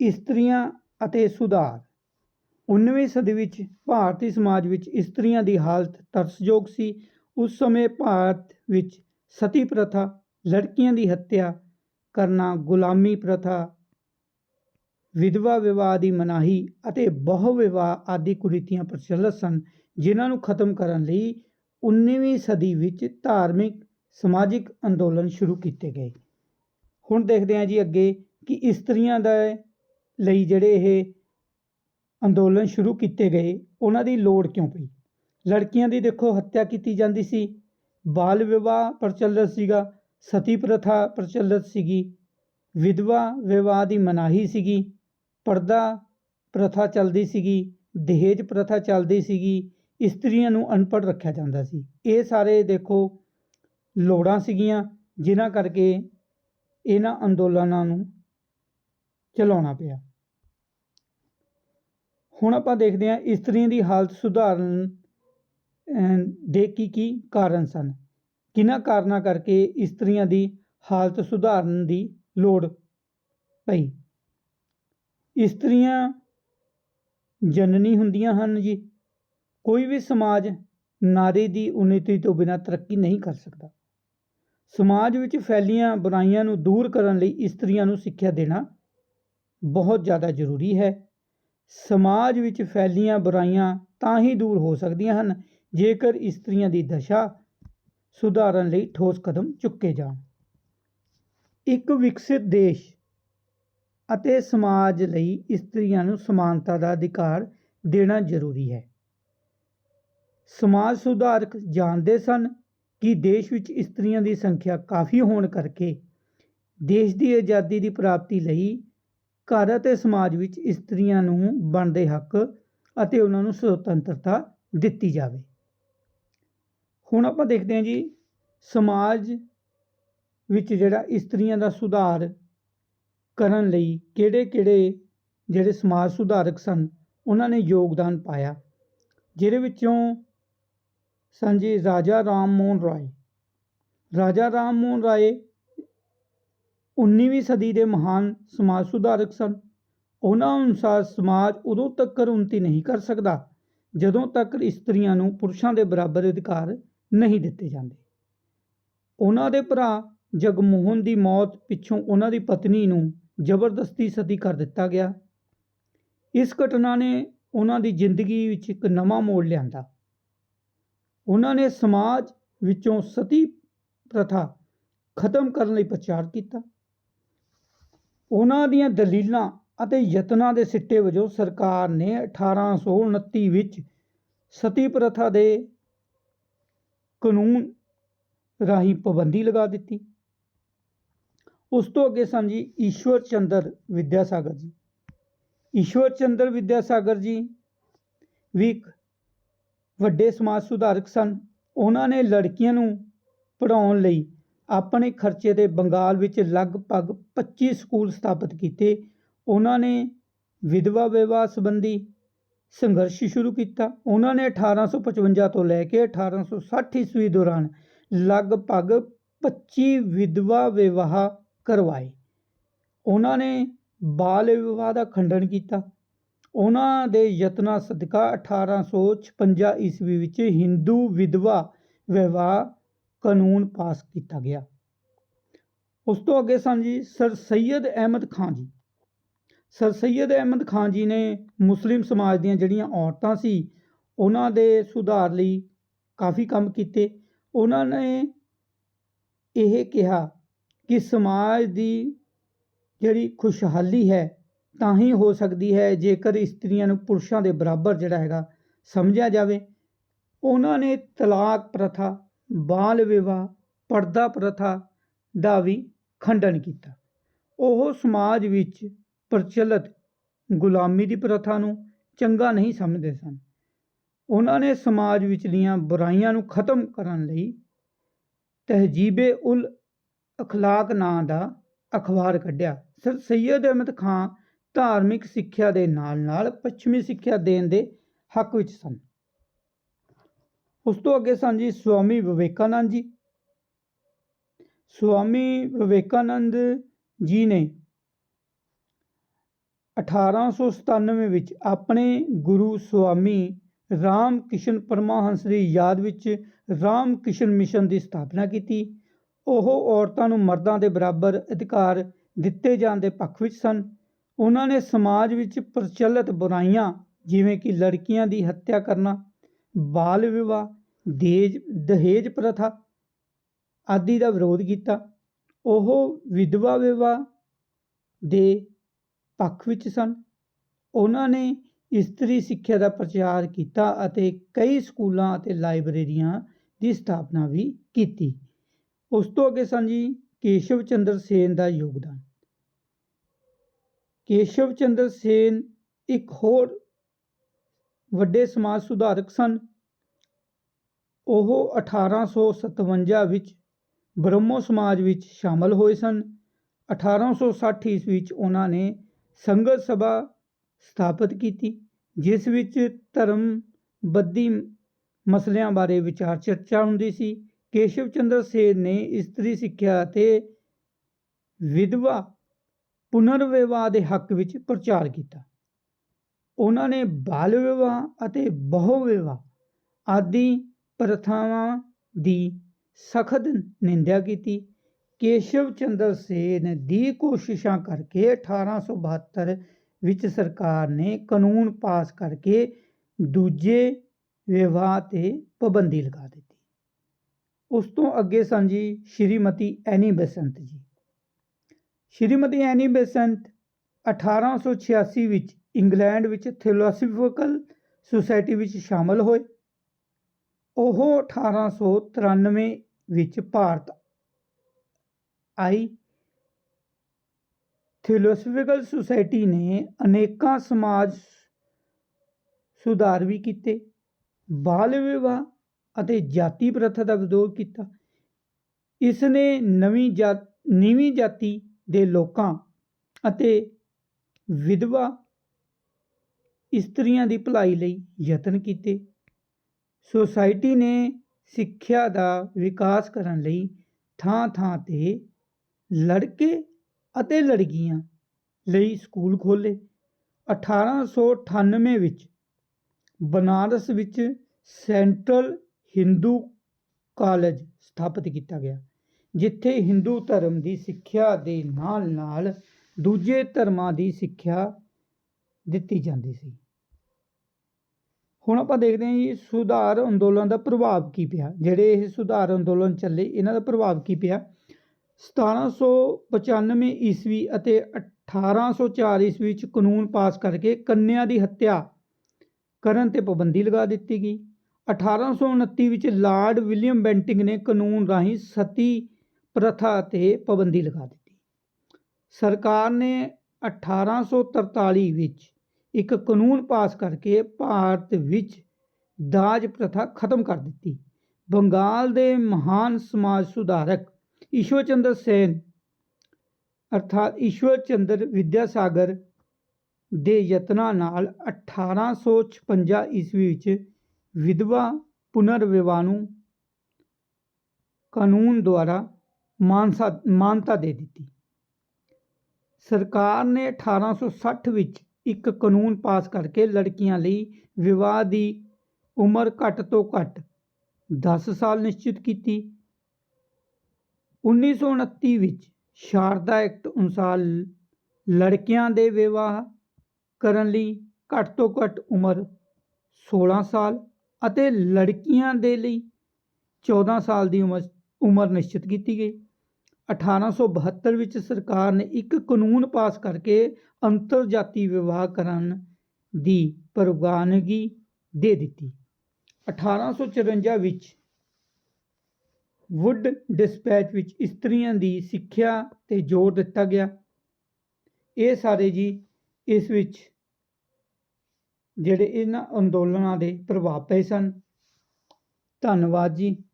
ਇਸਤਰੀਆਂ ਅਤੇ ਸੁਧਾਰ। 19ਵੀਂ ਸਦੀ ਵਿੱਚ ਭਾਰਤੀ ਸਮਾਜ ਵਿੱਚ ਇਸਤਰੀਆਂ ਦੀ ਹਾਲਤ ਤਰਸਯੋਗ ਸੀ। ਉਸ ਸਮੇਂ ਭਾਰਤ ਵਿੱਚ ਸਤੀ ਪ੍ਰਥਾ, ਲੜਕੀਆਂ ਦੀ ਹੱਤਿਆ ਕਰਨਾ ਗੁਲਾਮੀ ਪ੍ਰਥਾ, ਵਿਧਵਾ ਵਿਵਾਹ ਦੀ ਮਨਾਹੀ ਅਤੇ ਬਹੁ ਵਿਵਾਹ ਆਦਿ ਕੁਰੀਤੀਆਂ ਪ੍ਰਚਲਿਤ ਸਨ, ਜਿਨ੍ਹਾਂ ਨੂੰ ਖਤਮ ਕਰਨ ਲਈ 19ਵੀਂ ਸਦੀ ਵਿੱਚ ਧਾਰਮਿਕ, ਸਮਾਜਿਕ ਅੰਦੋਲਨ ਸ਼ੁਰੂ ਕੀਤੇ ਗਏ। ਹੁਣ ਦੇਖਦੇ ਹਾਂ ਜੀ ਅੱਗੇ ਕਿ ਇਸਤਰੀਆਂ ਦਾ ਲਈ ਜਿਹੜੇ ਇਹ ਅੰਦੋਲਨ ਸ਼ੁਰੂ ਕੀਤੇ ਗਏ, ਉਹਨਾਂ ਦੀ ਲੋੜ ਕਿਉਂ ਪਈ? ਲੜਕੀਆਂ ਦੀ ਦੇਖੋ ਹੱਤਿਆ ਕੀਤੀ ਜਾਂਦੀ ਸੀ, ਬਾਲ ਵਿਵਾਹ ਪ੍ਰਚਲਿਤ ਸੀਗਾ, ਸਤੀ ਪ੍ਰਥਾ ਪ੍ਰਚਲਿਤ ਸੀਗੀ, ਵਿਧਵਾ ਵਿਵਾਹ ਦੀ ਮਨਾਹੀ ਸੀਗੀ, ਪਰਦਾ ਪ੍ਰਥਾ ਚੱਲਦੀ ਸੀਗੀ, ਦਹੇਜ ਪ੍ਰਥਾ ਚੱਲਦੀ ਸੀਗੀ, ਇਸਤਰੀਆਂ ਨੂੰ ਅਨਪੜ੍ਹ ਰੱਖਿਆ ਜਾਂਦਾ ਸੀ। ਇਹ ਸਾਰੇ ਦੇਖੋ ਲੋੜਾਂ ਸੀਗੀਆਂ, ਜਿਨ੍ਹਾਂ ਕਰਕੇ ਇਹਨਾਂ ਅੰਦੋਲਨਾਂ ਨੂੰ ਚਲਾਉਣਾ ਪਿਆ। ਹੁਣ ਆਪਾਂ ਦੇਖਦੇ ਹਾਂ ਇਸਤਰੀਆਂ ਦੀ ਹਾਲਤ ਸੁਧਾਰਨ ਦੇ ਕੀ ਕੀ ਕਾਰਨ ਸਨ। ਕਿਹਨਾਂ ਕਾਰਨਾਂ ਕਰਕੇ ਇਸਤਰੀਆਂ ਦੀ ਹਾਲਤ ਸੁਧਾਰਨ ਦੀ ਲੋੜ ਪਈ? ਇਸਤਰੀਆਂ ਜਨਨੀ ਹੁੰਦੀਆਂ ਹਨ ਜੀ। ਕੋਈ ਵੀ ਸਮਾਜ ਨਾਰੀ ਦੀ ਉન્નਤੀ ਤੋਂ ਬਿਨਾਂ ਤਰੱਕੀ ਨਹੀਂ ਕਰ ਸਕਦਾ। ਸਮਾਜ ਵਿੱਚ ਫੈਲੀਆਂ ਬੁਰਾਈਆਂ ਨੂੰ ਦੂਰ ਕਰਨ ਲਈ ਇਸਤਰੀਆਂ ਨੂੰ ਸਿੱਖਿਆ ਦੇਣਾ ਬਹੁਤ ਜ਼ਿਆਦਾ ਜ਼ਰੂਰੀ ਹੈ। ਸਮਾਜ ਵਿੱਚ ਫੈਲੀਆਂ ਬੁਰਾਈਆਂ ਤਾਂ ਹੀ ਦੂਰ ਹੋ ਸਕਦੀਆਂ ਹਨ, ਜੇਕਰ ਇਸਤਰੀਆਂ ਦੀ ਦਸ਼ਾ ਸੁਧਾਰਨ ਲਈ ਠੋਸ ਕਦਮ ਚੁੱਕੇ ਜਾਣ। ਇੱਕ ਵਿਕਸਿਤ ਦੇਸ਼ ਅਤੇ ਸਮਾਜ ਲਈ ਇਸਤਰੀਆਂ ਨੂੰ ਸਮਾਨਤਾ ਦਾ ਅਧਿਕਾਰ ਦੇਣਾ ਜ਼ਰੂਰੀ ਹੈ। ਸਮਾਜ ਸੁਧਾਰਕ ਜਾਣਦੇ ਸਨ ਕਿ ਦੇਸ਼ ਵਿੱਚ ਇਸਤਰੀਆਂ ਦੀ ਸੰਖਿਆ ਕਾਫੀ ਹੋਣ ਕਰਕੇ ਦੇਸ਼ ਦੀ ਆਜ਼ਾਦੀ ਦੀ ਪ੍ਰਾਪਤੀ ਲਈ ਘਰ ਅਤੇ ਸਮਾਜ ਵਿੱਚ ਇਸਤਰੀਆਂ ਨੂੰ ਬਣਦੇ ਹੱਕ ਅਤੇ ਉਹਨਾਂ ਨੂੰ ਸੁਤੰਤਰਤਾ ਦਿੱਤੀ ਜਾਵੇ। ਹੁਣ ਆਪਾਂ ਦੇਖਦੇ ਹਾਂ ਜੀ, ਸਮਾਜ ਵਿੱਚ ਜਿਹੜਾ ਇਸਤਰੀਆਂ ਦਾ ਸੁਧਾਰ ਕਰਨ ਲਈ ਕਿਹੜੇ-ਕਿਹੜੇ ਜਿਹੜੇ ਸਮਾਜ ਸੁਧਾਰਕ ਸਨ, ਉਹਨਾਂ ਨੇ ਯੋਗਦਾਨ ਪਾਇਆ। ਜਿਹਦੇ ਵਿੱਚੋਂ ਸਨ ਜੀ ਰਾਜਾ ਰਾਮ ਮੋਹਨ ਰਾਏ। ਰਾਜਾ ਰਾਮ ਮੋਹਨ ਰਾਏ 19ਵੀਂ ਸਦੀ ਦੇ ਮਹਾਨ ਸਮਾਜ ਸੁਧਾਰਕ ਸਨ। ਉਹਨਾਂ ਅਨੁਸਾਰ ਸਮਾਜ ਉਦੋਂ ਤੱਕ ਉન્નਤੀ ਨਹੀਂ ਕਰ ਸਕਦਾ, ਜਦੋਂ ਤੱਕ ਇਸਤਰੀਆਂ ਨੂੰ ਪੁਰਸ਼ਾਂ ਦੇ ਬਰਾਬਰ ਅਧਿਕਾਰ ਨਹੀਂ ਦਿੱਤੇ ਜਾਂਦੇ। ਉਹਨਾਂ ਦੇ ਭਰਾ ਜਗਮੋਹਨ ਦੀ ਮੌਤ ਪਿੱਛੋਂ ਉਹਨਾਂ ਦੀ ਪਤਨੀ ਨੂੰ ਜ਼ਬਰਦਸਤੀ ਸਤੀ ਕਰ ਦਿੱਤਾ ਗਿਆ। ਇਸ ਘਟਨਾ ਨੇ ਉਹਨਾਂ ਦੀ ਜ਼ਿੰਦਗੀ ਵਿੱਚ ਇੱਕ ਨਵਾਂ ਮੋੜ ਲਿਆਂਦਾ। ਉਹਨਾਂ ਨੇ ਸਮਾਜ ਵਿੱਚੋਂ ਸਤੀ ਪ੍ਰਥਾ ਖਤਮ ਕਰਨ ਲਈ ਪ੍ਰਚਾਰ ਕੀਤਾ। ਉਹਨਾਂ ਦੀਆਂ ਦਲੀਲਾਂ ਅਤੇ ਯਤਨਾਂ ਦੇ ਸਿੱਟੇ ਵਜੋਂ ਸਰਕਾਰ ਨੇ 1829 ਵਿੱਚ ਸਤੀ ਪ੍ਰਥਾ ਦੇ ਕਾਨੂੰਨ ਰਾਹੀਂ ਪਾਬੰਦੀ ਲਗਾ ਦਿੱਤੀ। ਉਸ ਤੋਂ ਅੱਗੇ ਸਨ ਜੀ ਈਸ਼ਵਰ ਚੰਦਰ ਵਿਦਿਆਸਾਗਰ ਜੀ। ਈਸ਼ਵਰ ਚੰਦਰ ਵਿਦਿਆਸਾਗਰ ਜੀ ਵੀ ਇੱਕ ਵੱਡੇ ਸਮਾਜ ਸੁਧਾਰਕ ਸਨ। ਉਹਨਾਂ ਨੇ ਲੜਕੀਆਂ ਨੂੰ ਪੜ੍ਹਾਉਣ ਲਈ ਆਪਣੇ ਖਰਚੇ ਦੇ ਬੰਗਾਲ ਵਿੱਚ ਲਗਭਗ 25 ਸਕੂਲ ਸਥਾਪਿਤ ਕੀਤੇ। ਉਹਨਾਂ ਨੇ ਵਿਧਵਾ ਵਿਵਾਹ ਸੰਬੰਧੀ ਸੰਘਰਸ਼ ਸ਼ੁਰੂ ਕੀਤਾ। ਉਹਨਾਂ ਨੇ 1855 ਤੋਂ ਲੈ ਕੇ 1860 ਈਸਵੀ ਦੌਰਾਨ ਲਗਭਗ 25 ਵਿਧਵਾ ਵਿਵਾਹ ਕਰਵਾਏ। ਉਹਨਾਂ ਨੇ ਬਾਲ ਵਿਵਾਹ ਦਾ ਖੰਡਨ ਕੀਤਾ। ਉਹਨਾਂ ਦੇ ਯਤਨਾਂ ਸਦਕਾ 1856 ਈਸਵੀ ਵਿੱਚ ਹਿੰਦੂ ਵਿਧਵਾ ਵਿਵਾਹ ਕਾਨੂੰਨ ਪਾਸ ਕੀਤਾ ਗਿਆ। ਉਸ ਤੋਂ ਅੱਗੇ ਸਨ ਜੀ, ਸਰ ਸੈਯਦ ਅਹਿਮਦ ਖਾਨ ਜੀ। ਸਰ ਸੈਯਦ ਅਹਿਮਦ ਖਾਨ ਜੀ ਨੇ ਮੁਸਲਿਮ ਸਮਾਜ ਦੀਆਂ ਜਿਹੜੀਆਂ ਔਰਤਾਂ ਸੀ, ਉਹਨਾਂ ਦੇ ਸੁਧਾਰ ਲਈ ਕਾਫੀ ਕੰਮ ਕੀਤੇ। ਉਹਨਾਂ ਨੇ ਇਹ ਕਿਹਾ ਕਿ ਸਮਾਜ ਦੀ ਜਿਹੜੀ ਖੁਸ਼ਹਾਲੀ ਹੈ, ਤਾਂ ਹੀ ਹੋ ਸਕਦੀ ਹੈ ਜੇਕਰ ਇਸਤਰੀਆਂ ਨੂੰ ਪੁਰਸ਼ਾਂ ਦੇ ਬਰਾਬਰ ਜਿਹੜਾ ਹੈਗਾ ਸਮਝਿਆ ਜਾਵੇ। ਉਹਨਾਂ ਨੇ ਤਲਾਕ ਪ੍ਰਥਾ ਬਾਲ ਵਿਵਾਹ, ਪਰਦਾ ਪ੍ਰਥਾ ਦਾ ਵੀ ਖੰਡਨ ਕੀਤਾ। ਉਹ ਸਮਾਜ ਵਿੱਚ ਪ੍ਰਚਲਿਤ ਗੁਲਾਮੀ ਦੀ ਪ੍ਰਥਾ ਨੂੰ ਚੰਗਾ ਨਹੀਂ ਸਮਝਦੇ ਸਨ। ਉਹਨਾਂ ਨੇ ਸਮਾਜ ਵਿਚਲੀਆਂ ਬੁਰਾਈਆਂ ਨੂੰ ਖਤਮ ਕਰਨ ਲਈ ਤਹਿਜੀਬੇ ਉਲ ਅਖਲਾਕ ਨਾਂ ਦਾ ਅਖਬਾਰ ਕੱਢਿਆ। ਸਰ ਸੈਯਦ ਅਹਿਮਦ ਖਾਨ ਧਾਰਮਿਕ ਸਿੱਖਿਆ ਦੇ ਨਾਲ-ਨਾਲ ਪੱਛਮੀ ਸਿੱਖਿਆ ਦੇਣ ਦੇ ਹੱਕ ਵਿੱਚ ਸਨ। ਉਸ ਤੋਂ ਅੱਗੇ ਸਨ ਜੀ ਸਵਾਮੀ ਵਿਵੇਕਾਨੰਦ ਜੀ। ਸਵਾਮੀ ਵਿਵੇਕਾਨੰਦ ਜੀ ਨੇ 1897 ਵਿੱਚ ਆਪਣੇ ਗੁਰੂ ਸੁਆਮੀ ਰਾਮ ਕਿਸ਼ਨ ਪਰਮਹੰਸ ਦੀ ਯਾਦ ਵਿੱਚ ਰਾਮ ਕਿਸ਼ਨ ਮਿਸ਼ਨ ਦੀ ਸਥਾਪਨਾ ਕੀਤੀ। ਉਹ ਔਰਤਾਂ ਨੂੰ ਮਰਦਾਂ ਦੇ ਬਰਾਬਰ ਅਧਿਕਾਰ ਦਿੱਤੇ ਜਾਣ ਦੇ ਪੱਖ ਵਿੱਚ ਸਨ। ਉਹਨਾਂ ਨੇ ਸਮਾਜ ਵਿੱਚ ਪ੍ਰਚਲਿਤ ਬੁਰਾਈਆਂ ਜਿਵੇਂ ਕਿ ਲੜਕੀਆਂ ਦੀ ਹੱਤਿਆ ਕਰਨਾ ਬਾਲ ਵਿਵਾਹ, ਦੇਜ, ਦਹੇਜ ਪ੍ਰਥਾ ਆਦਿ ਦਾ ਵਿਰੋਧ ਕੀਤਾ। ਉਹ ਵਿਧਵਾ ਵਿਵਾਹ ਦੇ ਪੱਖ ਵਿੱਚ ਸਨ। ਉਹਨਾਂ ਨੇ ਇਸਤਰੀ ਸਿੱਖਿਆ ਦਾ ਪ੍ਰਚਾਰ ਕੀਤਾ ਅਤੇ ਕਈ ਸਕੂਲਾਂ ਅਤੇ ਲਾਇਬ੍ਰੇਰੀਆਂ ਦੀ ਸਥਾਪਨਾ ਵੀ ਕੀਤੀ। ਉਸ ਤੋਂ ਅੱਗੇ ਸਨ ਜੀ ਕੇਸ਼ਵ ਚੰਦਰ ਸੇਨ ਦਾ ਯੋਗਦਾਨ। ਕੇਸ਼ਵ ਚੰਦਰ ਸੇਨ ਇੱਕ ਹੋਰ ਵੱਡੇ ਸਮਾਜ ਸੁਧਾਰਕ ਸਨ। ਉਹ 1857 ਵਿੱਚ ਬ੍ਰਹਮੋ ਸਮਾਜ ਵਿੱਚ ਸ਼ਾਮਲ ਹੋਏ ਸਨ। 1860 ਈਸਵੀ ਵਿੱਚ ਉਹਨਾਂ ਨੇ ਸੰਗਤ ਸਭਾ ਸਥਾਪਿਤ ਕੀਤੀ, ਜਿਸ ਵਿੱਚ ਧਰਮ ਧਰਮਬੱਧੀ ਮਸਲਿਆਂ ਬਾਰੇ ਵਿਚਾਰ ਚਰਚਾ ਹੁੰਦੀ ਸੀ। ਕੇਸ਼ਵ ਚੰਦਰ ਸੇਨ ਨੇ ਇਸਤਰੀ ਸਿੱਖਿਆ ਅਤੇ ਵਿਧਵਾ ਪੁਨਰਵਿਵਾਹ ਦੇ ਹੱਕ ਵਿੱਚ ਪ੍ਰਚਾਰ ਕੀਤਾ। ਉਹਨਾਂ ਨੇ ਬਾਲ ਵਿਵਾਹ ਅਤੇ ਬਹੁ ਵਿਵਾਹ ਆਦਿ ਪ੍ਰਥਾਵਾਂ ਦੀ ਸਖਤ ਨਿੰਦਿਆ ਕੀਤੀ। ਕੇਸ਼ਵ ਚੰਦਰ ਸੇਨ ਦੀ ਕੋਸ਼ਿਸ਼ਾਂ ਕਰਕੇ 1872 ਵਿੱਚ ਸਰਕਾਰ ਨੇ ਕਾਨੂੰਨ ਪਾਸ ਕਰਕੇ ਦੂਜੇ ਵਿਵਾਹ ਤੇ ਪਾਬੰਦੀ ਲਗਾ ਦਿੱਤੀ। ਉਸ ਤੋਂ ਅੱਗੇ ਸਨ ਜੀ ਸ਼੍ਰੀਮਤੀ ਐਨੀ ਬਸੰਤ ਜੀ। ਸ਼੍ਰੀਮਤੀ ਐਨੀ ਬਸੰਤ 1886 ਵਿੱਚ ਇੰਗਲੈਂਡ ਵਿੱਚ ਥਿਓਲੋਜੀਕਲ ਸੁਸਾਇਟੀ ਵਿੱਚ ਸ਼ਾਮਲ ਹੋਏ। ਉਹ 1893 ਵਿੱਚ ਭਾਰਤ ਆਈ। ਥਿਓਲੋਜੀਕਲ ਸੁਸਾਇਟੀ ਨੇ ਅਨੇਕਾਂ ਸਮਾਜ ਸੁਧਾਰ ਵੀ ਕੀਤੇ, ਬਾਲ ਵਿਵਾਹ ਅਤੇ ਜਾਤੀ ਪ੍ਰਥਾ ਦਾ ਵਿਰੋਧ ਕੀਤਾ। ਇਸ ਨੇ ਨਵੀਂ ਜਾਤ, ਨੀਵੀਂ ਜਾਤੀ ਦੇ ਲੋਕਾਂ ਅਤੇ ਵਿਧਵਾ ਇਸਤਰੀਆਂ ਦੀ ਭਲਾਈ ਲਈ ਯਤਨ ਕੀਤੇ। ਸੁਸਾਇਟੀ ਨੇ ਸਿੱਖਿਆ ਦਾ ਵਿਕਾਸ ਕਰਨ ਲਈ ਥਾਂ-ਥਾਂ ਤੇ ਲੜਕੇ ਅਤੇ ਲੜਕੀਆਂ ਲਈ ਸਕੂਲ ਖੋਲ੍ਹੇ। 1898 ਵਿੱਚ ਬਨਾਰਸ ਵਿੱਚ ਸੈਂਟਰਲ ਹਿੰਦੂ ਕਾਲਜ ਸਥਾਪਿਤ ਕੀਤਾ ਗਿਆ, ਜਿੱਥੇ ਹਿੰਦੂ ਧਰਮ ਦੀ ਸਿੱਖਿਆ ਦੇ ਨਾਲ-ਨਾਲ ਦੂਜੇ ਧਰਮਾਂ ਦੀ ਸਿੱਖਿਆ ਦਿੱਤੀ ਜਾਂਦੀ ਸੀ। ਹੁਣ ਆਪਾਂ ਦੇਖਦੇ ਹਾਂ ਜੀ, ਸੁਧਾਰ ਅੰਦੋਲਨ ਦਾ ਪ੍ਰਭਾਵ ਕੀ ਪਿਆ। ਜਿਹੜੇ ਇਹ ਸੁਧਾਰ ਅੰਦੋਲਨ ਚੱਲੇ, ਇਹਨਾਂ ਦਾ ਪ੍ਰਭਾਵ ਕੀ ਪਿਆ? 1795 ਈਸਵੀ ਅਤੇ 1804 ਈਸਵੀ ਵਿੱਚ ਕਾਨੂੰਨ ਪਾਸ ਕਰਕੇ ਕੰਨਿਆ ਦੀ ਹੱਤਿਆ ਕਰਨ ਤੇ ਪਾਬੰਦੀ ਲਗਾ ਦਿੱਤੀ ਗਈ। 1829 ਵਿੱਚ ਲਾਰਡ ਵਿਲੀਅਮ ਬੈਂਟਿੰਗ ਨੇ ਕਾਨੂੰਨ ਰਾਹੀਂ ਸਤੀ ਪ੍ਰਥਾ ਤੇ ਪਾਬੰਦੀ ਲਗਾ ਦਿੱਤੀ। ਸਰਕਾਰ ਨੇ 1843 ਵਿੱਚ ਇੱਕ ਕਾਨੂੰਨ ਪਾਸ ਕਰਕੇ ਭਾਰਤ ਵਿੱਚ ਦਾਜ ਪ੍ਰਥਾ ਖਤਮ ਕਰ ਦਿੱਤੀ। ਬੰਗਾਲ ਦੇ ਮਹਾਨ ਸਮਾਜ ਸੁਧਾਰਕ ਈਸ਼ਵਰ ਚੰਦਰ ਸੇਨ ਅਰਥਾਤ ਈਸ਼ਵਰ ਚੰਦਰ ਵਿਦਿਆਸਾਗਰ ਦੇ ਯਤਨਾਂ ਨਾਲ 1856 ਈਸਵੀ ਵਿੱਚ ਵਿਧਵਾ ਪੁਨਰ ਵਿਵਾਹ ਨੂੰ ਕਾਨੂੰਨ ਦੁਆਰਾ ਮਾਨਸਾ, ਮਾਨਤਾ ਦੇ ਦਿੱਤੀ। ਸਰਕਾਰ ਨੇ 1860 ਵਿੱਚ ਇੱਕ ਕਾਨੂੰਨ ਪਾਸ ਕਰਕੇ ਲੜਕੀਆਂ ਲਈ ਵਿਵਾਹ ਦੀ ਉਮਰ ਘੱਟ ਤੋਂ ਘੱਟ 10 ਸਾਲ ਨਿਸ਼ਚਿਤ ਕੀਤੀ। 1929 ਵਿੱਚ ਸ਼ਾਰਦਾ ਐਕਟ ਅਨੁਸਾਰ ਲੜਕੀਆਂ ਦੇ ਵਿਵਾਹ ਕਰਨ ਲਈ ਘੱਟ ਤੋਂ ਘੱਟ ਉਮਰ 16 ਸਾਲ ਅਤੇ ਲੜਕੀਆਂ ਦੇ ਲਈ 14 ਸਾਲ ਦੀ ਉਮਰ ਉਮਰ ਨਿਸ਼ਚਿਤ ਕੀਤੀ ਗਈ। 1872 ਵਿੱਚ ਸਰਕਾਰ ਨੇ ਇੱਕ ਕਾਨੂੰਨ ਪਾਸ ਕਰਕੇ ਅੰਤਰ ਜਾਤੀ ਵਿਵਾਹ ਕਰਨ ਦੀ ਪ੍ਰਵਾਨਗੀ ਦੇ ਦਿੱਤੀ। 1854 ਵਿੱਚ ਵੁੱਡ ਡਿਸਪੈਚ ਵਿੱਚ ਇਸਤਰੀਆਂ ਦੀ ਸਿੱਖਿਆ ਤੇ ਜ਼ੋਰ ਦਿੱਤਾ ਗਿਆ। ਇਹ ਸਾਰੇ ਜੀ ਇਸ ਵਿੱਚ ਜਿਹੜੇ ਇਹਨਾਂ ਅੰਦੋਲਨਾਂ ਦੇ ਪ੍ਰਭਾਵ ਪਏ ਸਨ। ਧੰਨਵਾਦ ਜੀ।